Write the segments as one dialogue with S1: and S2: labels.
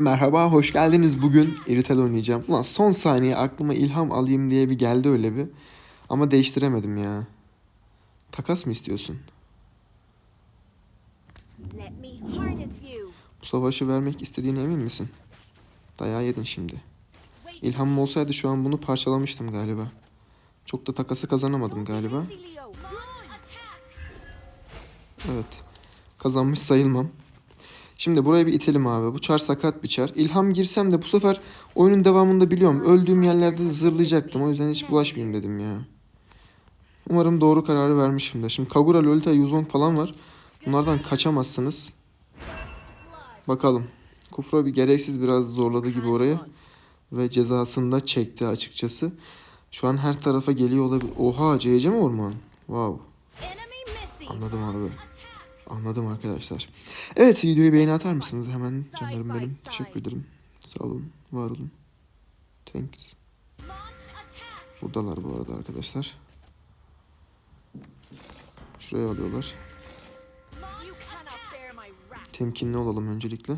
S1: Merhaba, hoş geldiniz. Bugün Iritel oynayacağım. Ulan son saniye aklıma ilham alayım diye bir geldi öyle bir. Ama değiştiremedim ya. Takas mı istiyorsun? Bu savaşı vermek istediğine emin misin? Dayağı yedin şimdi. İlhamım olsaydı şu an bunu parçalamıştım galiba. Çok da takası kazanamadım galiba. Evet. Kazanmış sayılmam. Şimdi buraya bir itelim abi. Bu çar sakat bir çar. İlham girsem de bu sefer oyunun devamında biliyorum. Öldüğüm yerlerde zırlayacaktım. O yüzden hiç bulaşmayayım dedim ya. Umarım doğru kararı vermişimdir. Şimdi Kagura, Lolita, Yuzong falan var. Bunlardan kaçamazsınız. Bakalım. Kufra bir gereksiz biraz zorladı gibi orayı. Ve cezasını da çekti açıkçası. Şu an her tarafa geliyor olabilir. Oha CC mi orman? Wow. Anladım abi. Anladım arkadaşlar. Evet videoyu beğeni atar mısınız hemen canlarım benim. Teşekkür ederim. Sağ olun. Var olun. Thanks. Buradalar bu arada arkadaşlar. Şuraya alıyorlar. Temkinli olalım öncelikle.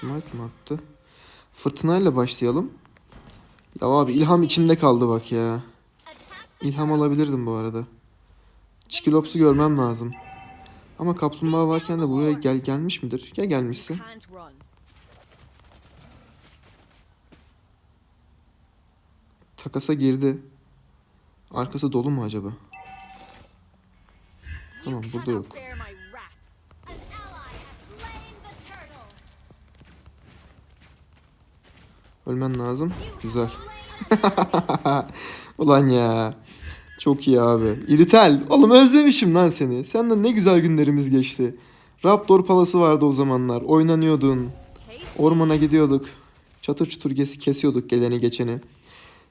S1: Smite mi attı? Fırtınayla başlayalım. Ya abi ilham içimde kaldı bak ya. İlham alabilirdim bu arada. Çikilops'u görmem lazım. Ama kaplumbağa varken de buraya gel gelmiş midir? Ya gelmişse? Takasa girdi. Arkası dolu mu acaba? Tamam burada yok. Ölmen lazım. Güzel. Ulan ya. Çok iyi abi. İritel. Oğlum özlemişim lan seni. Senden ne güzel günlerimiz geçti. Raptor palası vardı o zamanlar. Oynanıyordun. Ormana gidiyorduk. Çatır çutur kes- kesiyorduk geleni geçeni.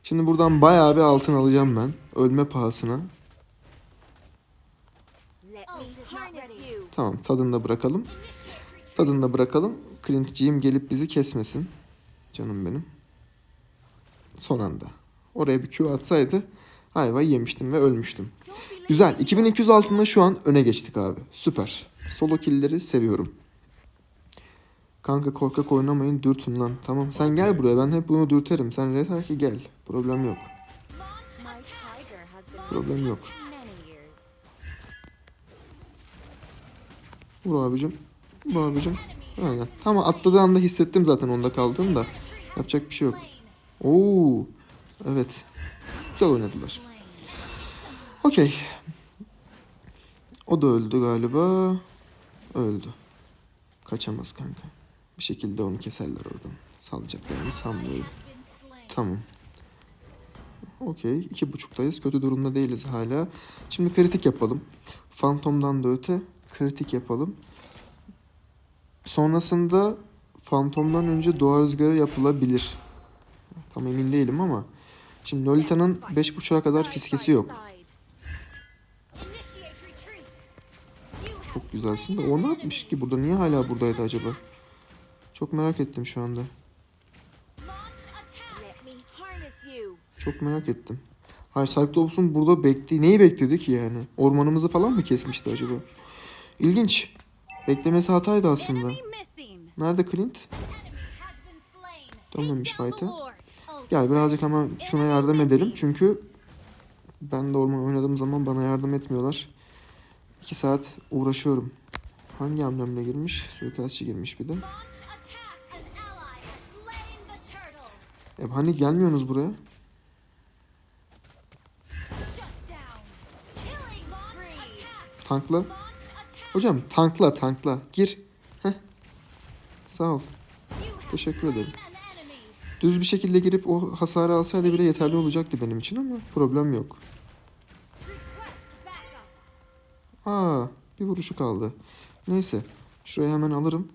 S1: Şimdi buradan bayağı bir altın alacağım ben. Ölme pahasına. Tamam tadını da bırakalım. Tadını da bırakalım. Clint'ciğim gelip bizi kesmesin. Canım benim. Son anda. Oraya bir Q atsaydı ayva yemiştim ve ölmüştüm. Güzel. 2200 altında şu an öne geçtik abi. Süper. Solo killleri seviyorum. Kanka korkak oynamayın dürtün lan. Tamam sen gel buraya ben hep bunu dürterim. Sen yeter ki gel. Problem yok. Problem yok. Vur abicim. Vur abicim. Aynen. Tamam atladığı anda hissettim zaten onda kaldığını da. Yapacak bir şey yok. Oo. Evet. Güzel oynadılar. Okey. O da öldü galiba. Öldü. Kaçamaz kanka. Bir şekilde onu keserler oradan. Salacaklarını sanmıyorum. Tamam. Okey. iki buçuktayız. Kötü durumda değiliz hala. Şimdi kritik yapalım. Fantom'dan da öte kritik yapalım. Sonrasında Fantom'dan önce doğa rüzgarı yapılabilir. Tam emin değilim ama. Şimdi Lolita'nın 5.5'a kadar fiskesi yok. Çok güzelsin de o ne yapmış ki burada? Niye hala buradaydı acaba? Çok merak ettim şu anda. Çok merak ettim. Hayır Cyclops'un burada bekli neyi bekledi ki yani? Ormanımızı falan mı kesmişti acaba? İlginç. Beklemesi hataydı aslında. Nerede Clint? Dönmemiş fight'a. Gel birazcık ama şuna yardım edelim. Çünkü ben de orman oynadığım zaman bana yardım etmiyorlar. İki saat uğraşıyorum. Hangi hamlemle girmiş? Suikastçı girmiş bir de. E hani gelmiyorsunuz buraya? Tankla. Hocam tankla tankla. Gir. Heh. Sağ ol. Teşekkür ederim. Düz bir şekilde girip o hasarı alsaydı bile yeterli olacaktı benim için ama problem yok. Aa, bir vuruşu kaldı. Neyse. Şurayı hemen alırım.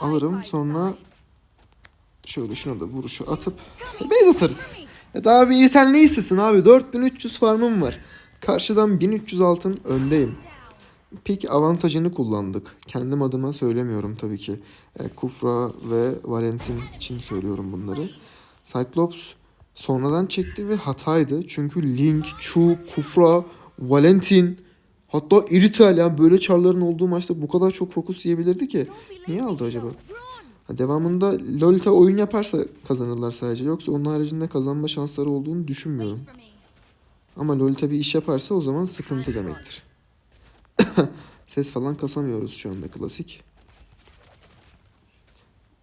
S1: Alırım sonra şöyle şuna da vuruşu atıp base atarız. E daha bir iritel ne istesin abi? 4300 farmım var. Karşıdan 1300 altın öndeyim. Pik avantajını kullandık. Kendim adıma söylemiyorum tabii ki. E, Kufra ve Valentin için söylüyorum bunları. Cyclops sonradan çekti ve hataydı. Çünkü Link, Chu, Kufra, Valentin Hatta irital yani böyle çarların olduğu maçta bu kadar çok fokus yiyebilirdi ki. Niye aldı acaba? Ha, devamında Lolita oyun yaparsa kazanırlar sadece. Yoksa onun haricinde kazanma şansları olduğunu düşünmüyorum. Ama Lolita bir iş yaparsa o zaman sıkıntı demektir. Ses falan kasamıyoruz şu anda klasik.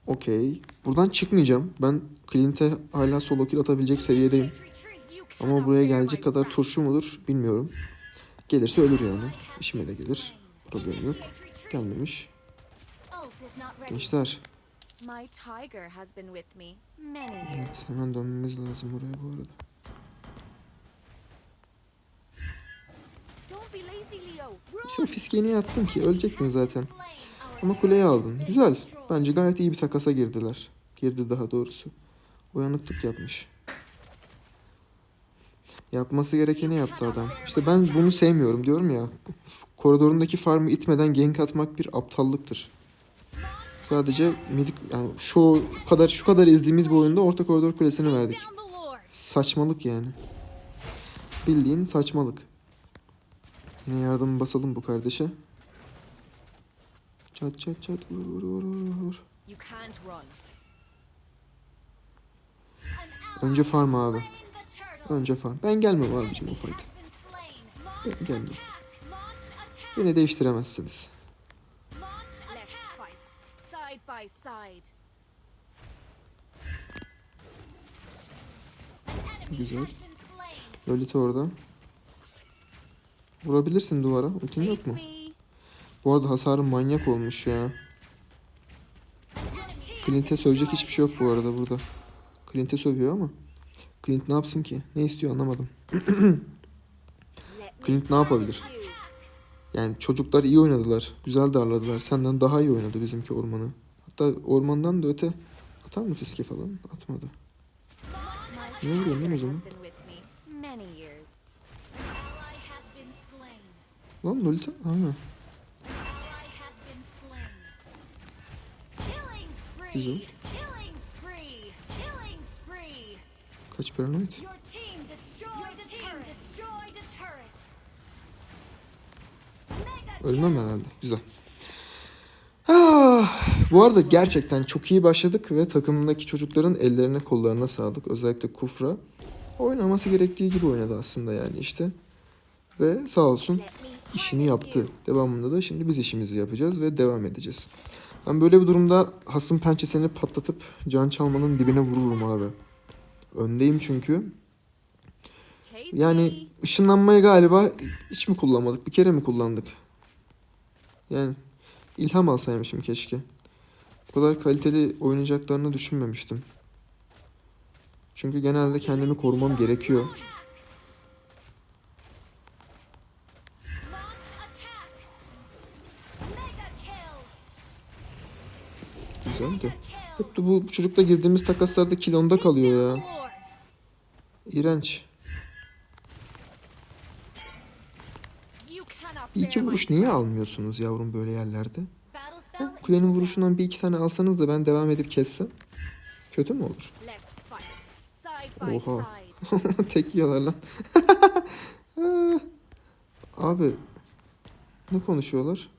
S1: Okey. Buradan çıkmayacağım. Ben Clint'e hala solo kill atabilecek seviyedeyim. Ama buraya gelecek kadar turşu mudur bilmiyorum. Gelirse ölür yani. İşime de gelir. Problem yok. Gelmemiş. Gençler. Evet, hemen dönmemiz lazım oraya bu arada. Fiskeyi niye attın ki? Ölecektin zaten. Ama kuleyi aldın. Güzel. Bence gayet iyi bir takasa girdiler. Girdi daha doğrusu. Uyanıklık yapmış. Yapması gerekeni yaptı adam. İşte ben bunu sevmiyorum diyorum ya. Koridorundaki farmı itmeden gank atmak bir aptallıktır. Sadece medik yani şu kadar şu kadar izlediğimiz bir oyunda orta koridor kulesini verdik. Saçmalık yani. Bildiğin saçmalık. Yine yardım basalım bu kardeşe. Çat çat çat vur vur vur vur Önce farm abi. Önce farm. Ben gelmem abicim o fight. Ben gelmem. Beni değiştiremezsiniz.
S2: Launch
S3: Let's
S2: attack.
S1: Vurabilirsin duvara. Ultin yok mu? Bu arada hasarım manyak olmuş ya. Clint'e sövecek hiçbir şey yok bu arada burada. Clint'e sövüyor ama. Clint ne yapsın ki? Ne istiyor anlamadım. Clint ne yapabilir? Yani çocuklar iyi oynadılar. Güzel darladılar. Senden daha iyi oynadı bizimki ormanı. Hatta ormandan da öte atar mı fiske falan? Atmadı. Ne vuruyorsun lan o zaman? Lan Lolita? Ha. Güzel. Kaç paranoid? Ölmem herhalde. Güzel. Ah, bu arada gerçekten çok iyi başladık ve takımındaki çocukların ellerine kollarına sağlık. Özellikle Kufra. Oynaması gerektiği gibi oynadı aslında yani işte. Ve sağ olsun işini yaptı. Devamında da şimdi biz işimizi yapacağız ve devam edeceğiz. Ben böyle bir durumda hasım pençesini patlatıp can çalmanın dibine vururum abi. Öndeyim çünkü. Yani ışınlanmayı galiba hiç mi kullanmadık? Bir kere mi kullandık? Yani ilham alsaymışım keşke. Bu kadar kaliteli oynayacaklarını düşünmemiştim. Çünkü genelde kendimi korumam gerekiyor. Güzel de. Hep de bu çocukla girdiğimiz takaslarda kill onda kalıyor ya. İğrenç. Bir iki vuruş niye almıyorsunuz yavrum böyle yerlerde? Ha. Kulenin vuruşundan bir iki tane alsanız da ben devam edip kessem. Kötü mü olur? Oha. Tek yiyorlar lan. Abi ne konuşuyorlar?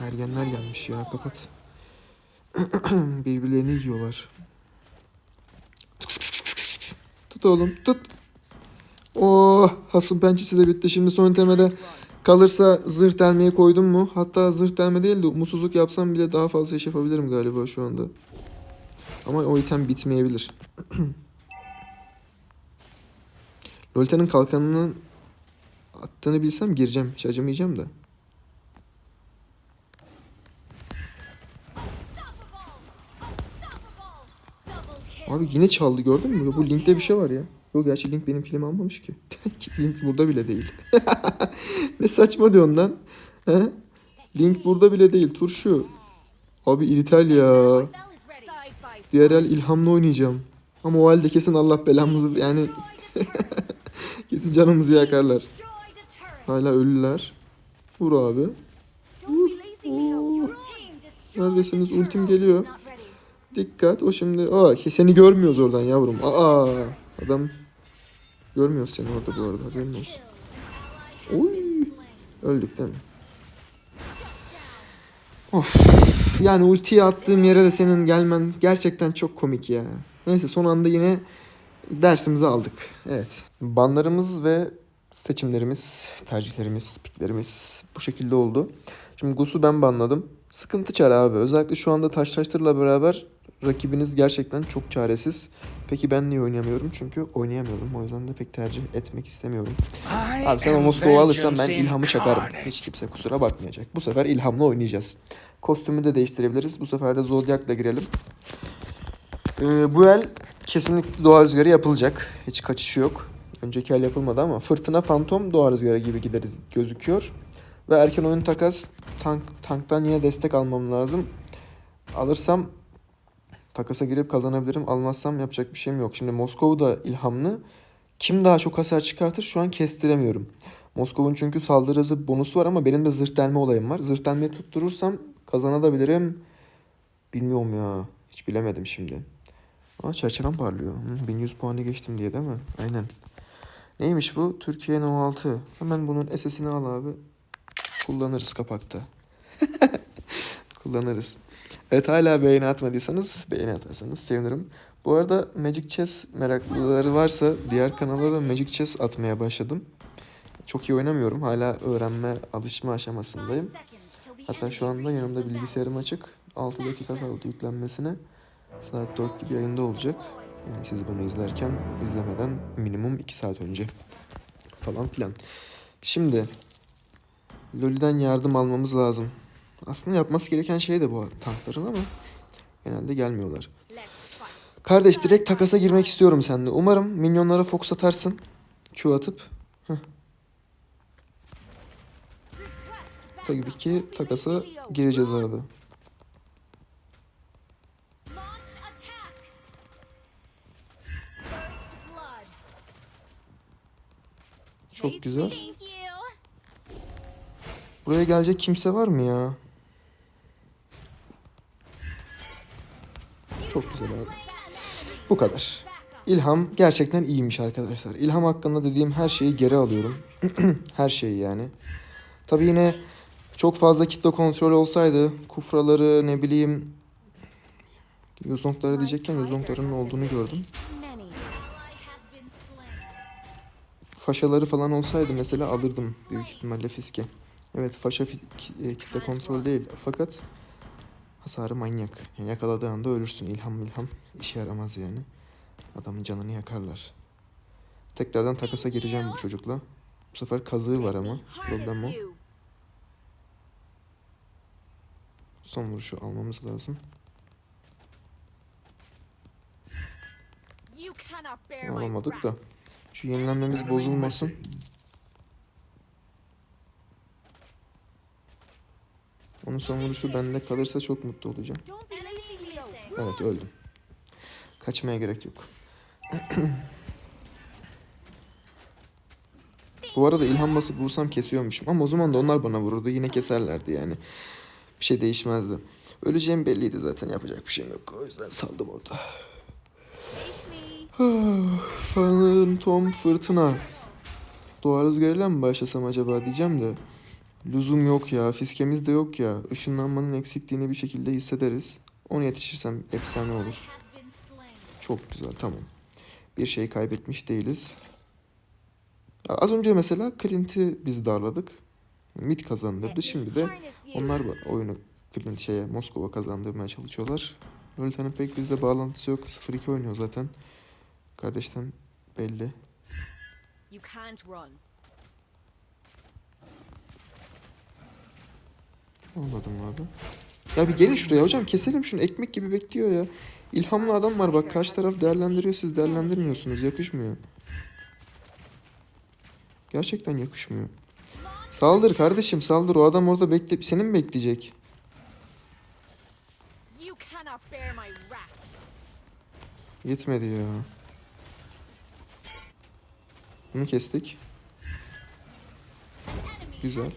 S1: Ergenler gelmiş ya kapat. Birbirlerini yiyorlar. Tut oğlum tut. Oh hasım pençesi de bitti. Şimdi son temede kalırsa zırh delmeyi koydum mu? Hatta zırh delme değil de umutsuzluk yapsam bile daha fazla iş yapabilirim galiba şu anda. Ama o item bitmeyebilir. Lolita'nın kalkanının attığını bilsem gireceğim. Hiç acımayacağım da. Abi yine çaldı gördün mü? Bu linkte bir şey var ya. Yok gerçi link benim kilimi almamış ki. link burada bile değil. ne saçma diyorsun lan. He? Link burada bile değil. Turşu. Abi irital ya. Diğer el ilhamla oynayacağım. Ama o halde kesin Allah belamızı yani kesin canımızı yakarlar. Hala ölüler. Vur abi.
S2: Destroyed
S1: Neredesiniz? Ultim geliyor. Dikkat o şimdi. Aa seni görmüyoruz oradan yavrum. Aa Adam görmüyor seni orada bu arada haberin olsun. Oy. Öldük değil mi? Of. Yani ultiyi attığım yere de senin gelmen gerçekten çok komik ya. Neyse son anda yine dersimizi aldık. Evet. Banlarımız ve seçimlerimiz, tercihlerimiz, piklerimiz bu şekilde oldu. Şimdi Gus'u ben banladım. Sıkıntı çare abi. Özellikle şu anda Taş Taştır'la beraber rakibiniz gerçekten çok çaresiz. Peki ben niye oynayamıyorum? Çünkü oynayamıyorum. O yüzden de pek tercih etmek istemiyorum. Abi sen o Moskova alırsan ben İlham'ı çakarım. Hiç kimse kusura bakmayacak. Bu sefer İlham'la oynayacağız. Kostümü de değiştirebiliriz. Bu sefer de Zodiac'la girelim. Ee, bu el kesinlikle doğa rüzgarı yapılacak. Hiç kaçışı yok. Önceki el yapılmadı ama fırtına fantom doğa rüzgarı gibi gideriz gözüküyor. Ve erken oyun takas tank, tanktan yine destek almam lazım. Alırsam takasa girip kazanabilirim. Almazsam yapacak bir şeyim yok. Şimdi Moskova'da ilhamlı. Kim daha çok hasar çıkartır şu an kestiremiyorum. Moskova'nın çünkü saldırı hızı bonusu var ama benim de zırh delme olayım var. Zırh delmeyi tutturursam kazanabilirim. Bilmiyorum ya. Hiç bilemedim şimdi. Aa çerçevem parlıyor. Hı, 1100 puanı geçtim diye değil mi? Aynen. Neymiş bu? Türkiye No 6. Hemen bunun SS'ini al abi. Kullanırız kapakta. Kullanırız. Evet hala beğeni atmadıysanız beğeni atarsanız sevinirim. Bu arada Magic Chess meraklıları varsa diğer kanala da Magic Chess atmaya başladım. Çok iyi oynamıyorum. Hala öğrenme, alışma aşamasındayım. Hatta şu anda yanımda bilgisayarım açık. 6 dakika kaldı yüklenmesine. Saat 4 gibi yayında olacak. Yani siz bunu izlerken izlemeden minimum 2 saat önce falan filan. Şimdi Loli'den yardım almamız lazım. Aslında yapması gereken şey de bu tankların ama genelde gelmiyorlar. Kardeş direkt takasa girmek istiyorum seninle. Umarım minyonlara fox atarsın. Q atıp. Heh. Tabii ki takasa gireceğiz abi. Çok güzel. Buraya gelecek kimse var mı ya? Çok güzel abi. Bu kadar. İlham gerçekten iyiymiş arkadaşlar. İlham hakkında dediğim her şeyi geri alıyorum. her şeyi yani. Tabii yine çok fazla kitle kontrol olsaydı kufraları ne bileyim Yuzongları diyecekken Yuzongların olduğunu gördüm. Faşaları falan olsaydı mesela alırdım büyük ihtimalle fiske. Evet faşa e, kitle kontrol değil fakat hasarı manyak. Yani yakaladığı anda ölürsün. İlham ilham işe yaramaz yani. Adamın canını yakarlar. Tekrardan takasa gireceğim bu çocukla. Bu sefer kazığı var ama. Problem o. Son vuruşu almamız lazım. Alamadık da. Şu yenilenmemiz bozulmasın. Onun son vuruşu bende kalırsa çok mutlu olacağım. Evet öldüm. Kaçmaya gerek yok. Bu arada ilham basıp vursam kesiyormuşum. Ama o zaman da onlar bana vururdu. Yine keserlerdi yani. Bir şey değişmezdi. Öleceğim belliydi zaten. Yapacak bir şeyim yok. O yüzden saldım orada.
S3: Me.
S1: Phantom fırtına. Doğa rüzgarıyla mı başlasam acaba diyeceğim de. Lüzum yok ya. Fiskemiz de yok ya. Işınlanmanın eksikliğini bir şekilde hissederiz. Ona yetişirsem efsane olur. Çok güzel tamam. Bir şey kaybetmiş değiliz. Ya Az önce mesela Clint'i biz darladık. Mid kazandırdı. Şimdi de onlar oyunu Clint şeye Moskova kazandırmaya çalışıyorlar. Lolita'nın pek bizle bağlantısı yok. 0-2 oynuyor zaten. Kardeşten belli.
S3: You can't run.
S1: Anladım abi. Ya bir gelin şuraya hocam keselim şunu. Ekmek gibi bekliyor ya. İlhamlı adam var bak karşı taraf değerlendiriyor siz değerlendirmiyorsunuz. Yakışmıyor. Gerçekten yakışmıyor. Saldır kardeşim saldır. O adam orada bekle seni mi bekleyecek? Yetmedi ya. Bunu kestik. Güzel.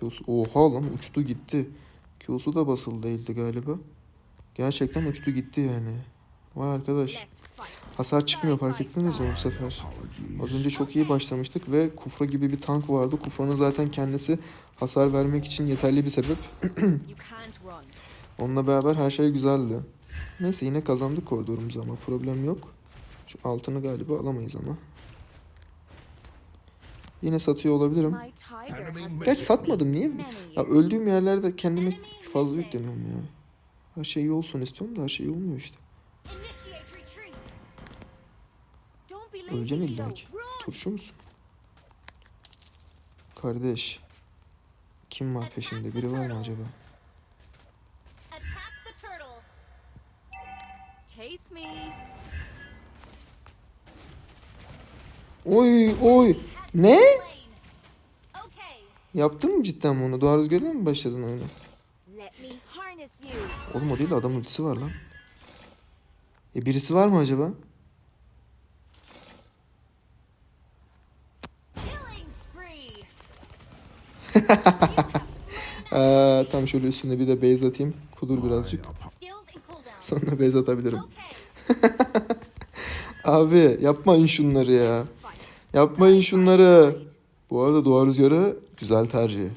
S1: Q'su oha lan uçtu gitti. Q'su da basılı değildi galiba. Gerçekten uçtu gitti yani. Vay arkadaş. Hasar çıkmıyor fark ettiniz mi bu sefer? Az önce çok iyi başlamıştık ve Kufra gibi bir tank vardı. Kufra'nın zaten kendisi hasar vermek için yeterli bir sebep. Onunla beraber her şey güzeldi. Neyse yine kazandık koridorumuzu ama problem yok. Şu altını galiba alamayız ama. Yine satıyor olabilirim. Gerçi satmadım niye? Ya öldüğüm yerlerde kendime fazla yükleniyorum ya. Her şey iyi olsun istiyorum da her şey iyi olmuyor işte. Öleceksin illa ki. Turşu musun? Kardeş. Kim var peşinde? Biri var mı acaba? Oy oy. Ne? Yaptın mı cidden bunu? Doğa rüzgarıyla mı başladın oyuna? Oğlum o değil de adamın ultisi var lan. E birisi var mı acaba? Aa, tam şöyle üstüne bir de base atayım. Kudur birazcık. Sonra base atabilirim. Abi yapmayın şunları ya. Yapmayın şunları. Bu arada Doğa Rüzgarı güzel tercih.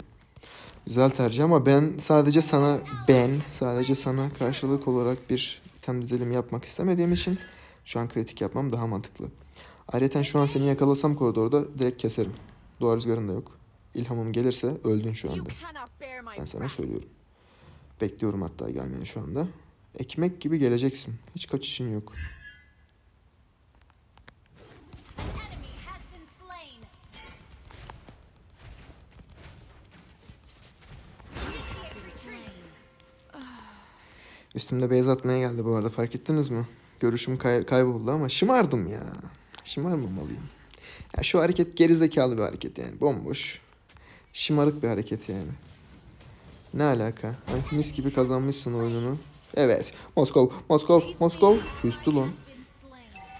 S1: Güzel tercih ama ben sadece sana ben sadece sana karşılık olarak bir item dizilimi yapmak istemediğim için şu an kritik yapmam daha mantıklı. Ayrıca şu an seni yakalasam koridorda direkt keserim. Doğa Rüzgarın da yok. İlhamım gelirse öldün şu anda. Ben sana söylüyorum. Bekliyorum hatta gelmeni şu anda. Ekmek gibi geleceksin. Hiç kaçışın yok. Üstümde beyaz atmaya geldi bu arada fark ettiniz mi? Görüşüm kay- kayboldu ama şımardım ya. Şımarmamalıyım. Ya şu hareket gerizekalı bir hareket yani. Bomboş. Şımarık bir hareket yani. Ne alaka? Ay, mis gibi kazanmışsın oyununu. Evet. Moskov, Moskov, Moskov. Küstü lan.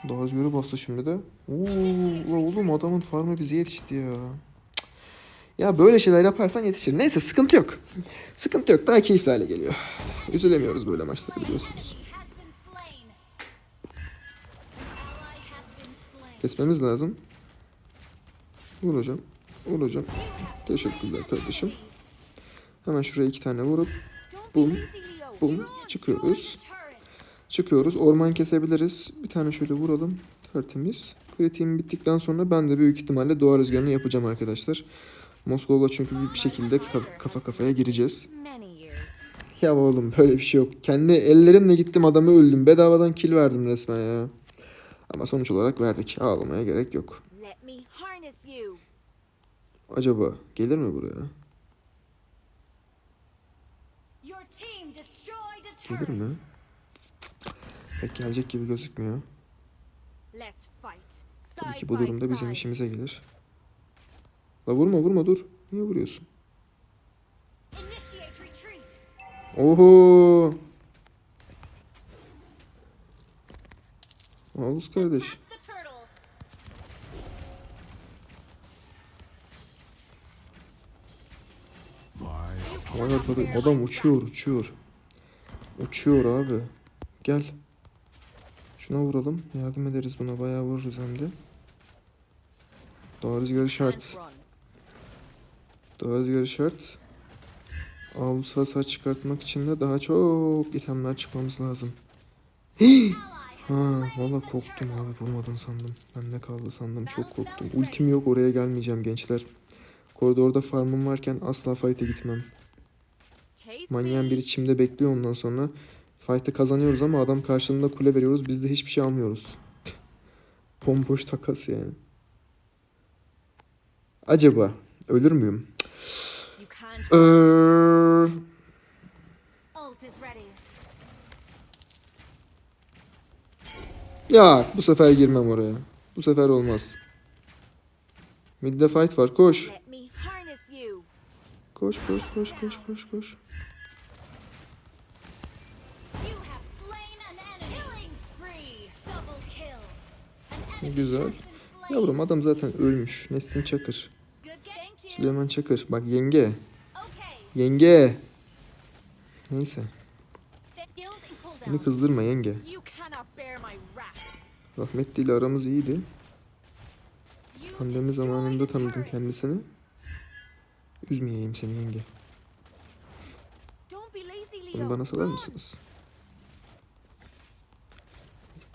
S1: Daha rüzgarı bastı şimdi de. Oo, oğlum adamın farmı bize yetişti ya. Ya böyle şeyler yaparsan yetişir. Neyse sıkıntı yok. Sıkıntı yok. Daha keyifli hale geliyor. Üzülemiyoruz böyle maçları biliyorsunuz. Kesmemiz lazım. Vur hocam. Vur hocam. Teşekkürler kardeşim. Hemen şuraya iki tane vurup Bum, bum çıkıyoruz. Çıkıyoruz. Orman kesebiliriz. Bir tane şöyle vuralım. Tertemiz. Kritiğim bittikten sonra ben de büyük ihtimalle doğa rüzgarını yapacağım arkadaşlar. Moskov'la çünkü bir şekilde ka- kafa kafaya gireceğiz. Ya oğlum böyle bir şey yok. Kendi ellerimle gittim adamı öldüm. Bedavadan kill verdim resmen ya. Ama sonuç olarak verdik. Ağlamaya gerek yok. Acaba gelir mi buraya? Gelir mi? Pek gelecek gibi gözükmüyor. Tabii ki bu durumda bizim işimize gelir. La vurma vurma dur. Niye vuruyorsun? Oho. Ağuz kardeş. Vay arkadaş adam uçuyor uçuyor. Uçuyor abi. Gel. Şuna vuralım. Yardım ederiz buna. Bayağı vururuz hem de. Doğa rüzgarı şart.
S3: Run.
S1: Doğa rüzgarı şart. Ağlusu hasar çıkartmak için de daha çok itemler çıkmamız lazım. Ha, valla korktum abi vurmadın sandım. Bende kaldı sandım çok korktum. Ultim yok oraya gelmeyeceğim gençler. Koridorda farmım varken asla fight'e gitmem.
S3: Chase
S1: Manyağın
S3: me.
S1: biri çimde bekliyor ondan sonra. Fight'ı kazanıyoruz ama adam karşılığında kule veriyoruz. Biz de hiçbir şey almıyoruz. Bomboş takas yani. Acaba ölür müyüm? Ee, ya bu sefer girmem oraya. Bu sefer olmaz. Midde fight var koş. Koş koş koş koş koş koş. Güzel. Yavrum adam zaten ölmüş. Nesrin Çakır. Süleyman Çakır. Bak yenge. Yenge. Neyse. Beni kızdırma yenge. Rahmetli ile aramız iyiydi. Pandemi zamanında tanıdım kendisini. Üzmeyeyim seni yenge. Bunu bana salar mısınız?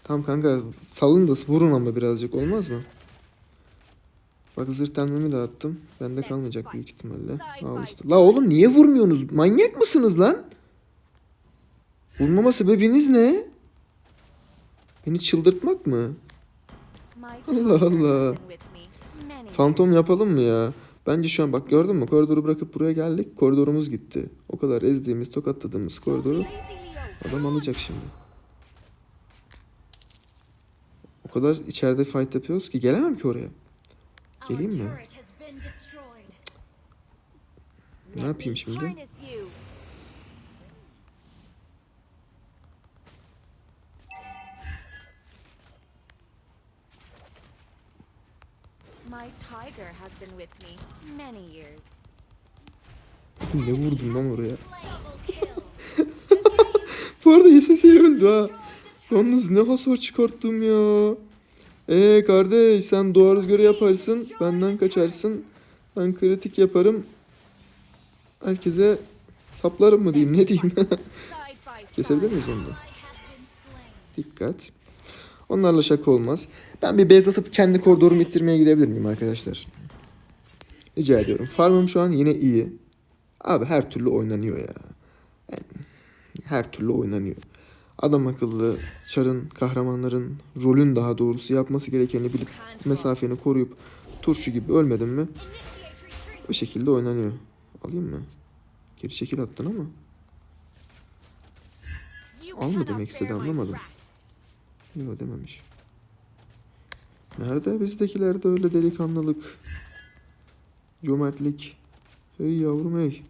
S1: Tamam kanka salın da vurun ama birazcık olmaz mı? Bak zırh tenmemi dağıttım. Bende kalmayacak büyük ihtimalle. Al işte. La oğlum niye vurmuyorsunuz? Manyak mısınız lan? Vurmama sebebiniz ne? Beni çıldırtmak mı? Allah Allah. Fantom yapalım mı ya? Bence şu an bak gördün mü? Koridoru bırakıp buraya geldik. Koridorumuz gitti. O kadar ezdiğimiz, tokatladığımız koridoru adam alacak şimdi. O kadar içeride fight yapıyoruz ki gelemem ki oraya. Geleyim mi? Ne yapayım şimdi?
S3: Harness you. My tiger has been with me many years.
S1: Ne vurdum lan oraya? Bu arada YSS'yi öldü ha. Yalnız ne hasar çıkarttım ya. Ee kardeş sen doğa rüzgarı yaparsın. Benden kaçarsın. Ben kritik yaparım. Herkese saplarım mı diyeyim ne diyeyim. Kesebilir miyiz onu da? Dikkat. Onlarla şaka olmaz. Ben bir base atıp kendi koridorumu ittirmeye gidebilir miyim arkadaşlar? Rica ediyorum. Farmım şu an yine iyi. Abi her türlü oynanıyor ya. Her türlü oynanıyor. Adam akıllı çarın, kahramanların rolün daha doğrusu yapması gerekeni bilip mesafeni koruyup turşu gibi ölmedin mi o şekilde oynanıyor. Alayım mı? Geri çekil attın ama.
S3: You
S1: Al mı
S3: cannot
S1: demek istedi
S3: bear my
S1: anlamadım. Yok dememiş. Nerede bizdekilerde öyle delikanlılık? Cömertlik. Hey yavrum hey.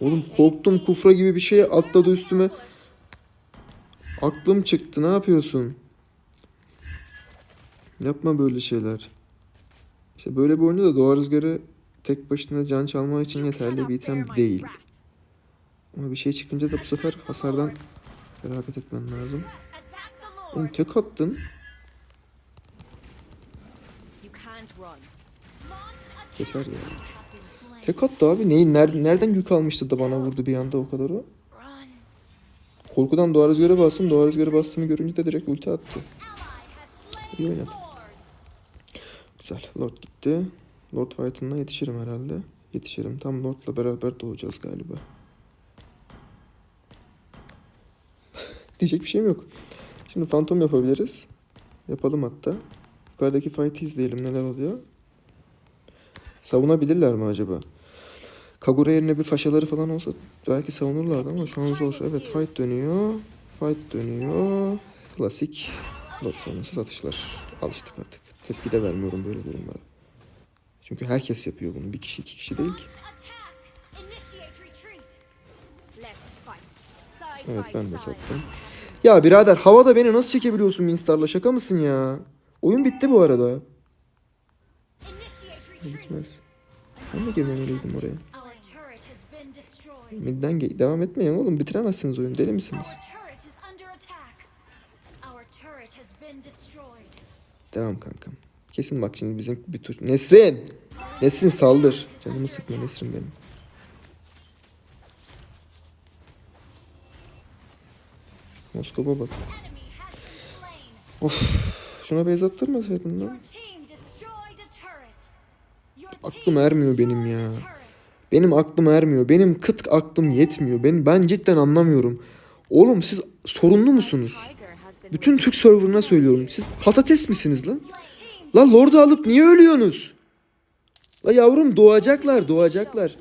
S1: Oğlum korktum kufra gibi bir şey atladı üstüme. Aklım çıktı ne yapıyorsun? Yapma böyle şeyler. İşte böyle bir oyunda da doğa rüzgarı tek başına can çalmak için yeterli bir item değil. Ama bir şey çıkınca da bu sefer hasardan feragat etmen lazım.
S2: Lord.
S1: tek attın. Keser ya. Tek attı abi. Neyin, nereden, nereden yük almıştı da bana vurdu bir anda o kadar o? Korkudan doğa rüzgarı bastım. Doğa rüzgarı bastığımı görünce de direkt ulti attı. İyi oynadı. Güzel. Lord gitti. Lord fight'ına yetişirim herhalde. Yetişirim. Tam Lord'la beraber doğacağız galiba. Diyecek bir şeyim yok. Şimdi Phantom yapabiliriz. Yapalım hatta. Yukarıdaki fight'i izleyelim neler oluyor. Savunabilirler mi acaba? Kagura yerine bir faşaları falan olsa belki savunurlardı ama şu an zor. Evet fight dönüyor. Fight dönüyor. Klasik Lord sonrası atışlar. Alıştık artık. Tepki de vermiyorum böyle durumlara. Çünkü herkes yapıyor bunu. Bir kişi iki kişi değil ki. Evet ben de sattım. Ya birader havada beni nasıl çekebiliyorsun Minstar'la şaka mısın ya? Oyun bitti bu arada. Bitmez. Ben de girmemeliydim oraya. Midden ge- devam etmeyin oğlum bitiremezsiniz oyunu deli misiniz? Devam kankam. Kesin bak şimdi bizim bir tur. Nesrin! Nesrin saldır. Canımı sıkma Nesrin benim. Moskova bak. Of şuna beyaz attırmasaydın lan. Aklım ermiyor benim ya. Benim aklım ermiyor. Benim kıt aklım yetmiyor. Ben, ben cidden anlamıyorum. Oğlum siz sorunlu musunuz? Bütün Türk serverına söylüyorum. Siz patates misiniz lan? La Lord'u alıp niye ölüyorsunuz? La yavrum doğacaklar doğacaklar.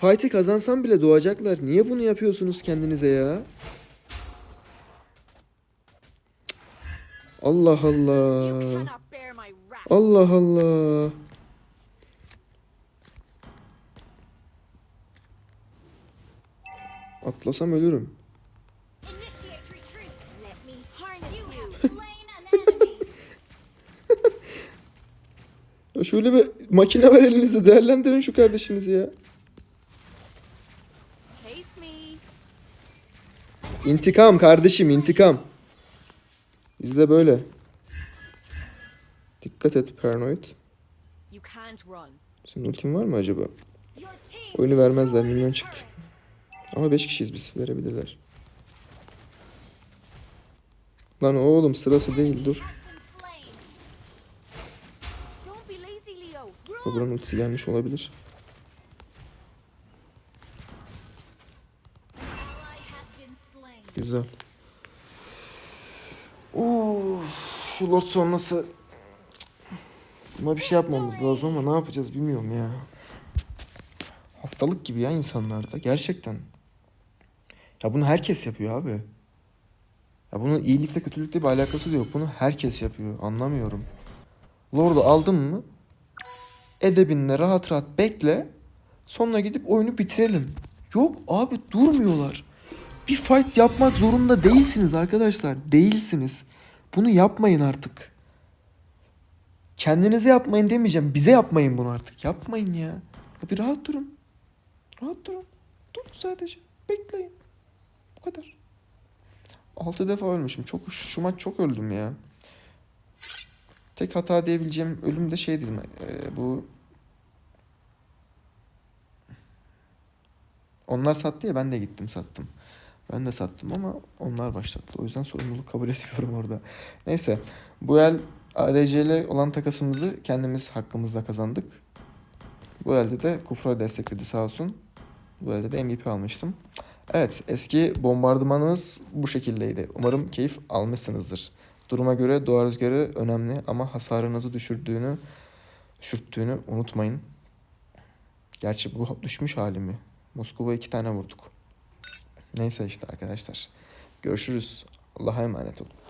S1: Fight'i kazansam bile doğacaklar. Niye bunu yapıyorsunuz kendinize ya? Allah Allah. Allah Allah.
S2: Enemy.
S1: Ya şöyle bir makine var elinizde değerlendirin şu kardeşinizi ya. İntikam kardeşim intikam. Bizde böyle. Dikkat et Paranoid. Senin ultin var mı acaba? Oyunu vermezler,
S2: a
S1: çıktı. Ama 5 kişiyiz biz. Verebilirler. Lan oğlum sırası değil dur. Kobra'nın ultisi gelmiş olabilir. Güzel. Uf, şu lot sonrası Buna bir şey yapmamız lazım ama ne yapacağız bilmiyorum ya. Hastalık gibi ya insanlarda gerçekten. Ya bunu herkes yapıyor abi. Ya bunun iyilikle kötülükle bir alakası da yok. Bunu herkes yapıyor. Anlamıyorum. Lord'u aldın mı? Edebinle rahat rahat bekle. Sonra gidip oyunu bitirelim. Yok abi durmuyorlar. Bir fight yapmak zorunda değilsiniz arkadaşlar. Değilsiniz. Bunu yapmayın artık. Kendinize yapmayın demeyeceğim. Bize yapmayın bunu artık. Yapmayın ya. bir rahat durun. Rahat durun. Durun sadece. Bekleyin. Bu kadar. Altı defa ölmüşüm. Çok şu maç çok öldüm ya. Tek hata diyebileceğim ölüm de şey dedim. e, bu onlar sattı ya ben de gittim sattım. Ben de sattım ama onlar başlattı. O yüzden sorumluluk kabul etmiyorum orada. Neyse. Bu el ADC olan takasımızı kendimiz hakkımızla kazandık. Bu elde de Kufra destekledi sağ olsun. Bu elde de MVP almıştım. Evet eski bombardımanımız bu şekildeydi. Umarım keyif almışsınızdır. Duruma göre doğa rüzgarı önemli ama hasarınızı düşürdüğünü düşürttüğünü unutmayın. Gerçi bu düşmüş hali mi? Moskova iki tane vurduk. Neyse işte arkadaşlar. Görüşürüz. Allah'a emanet olun.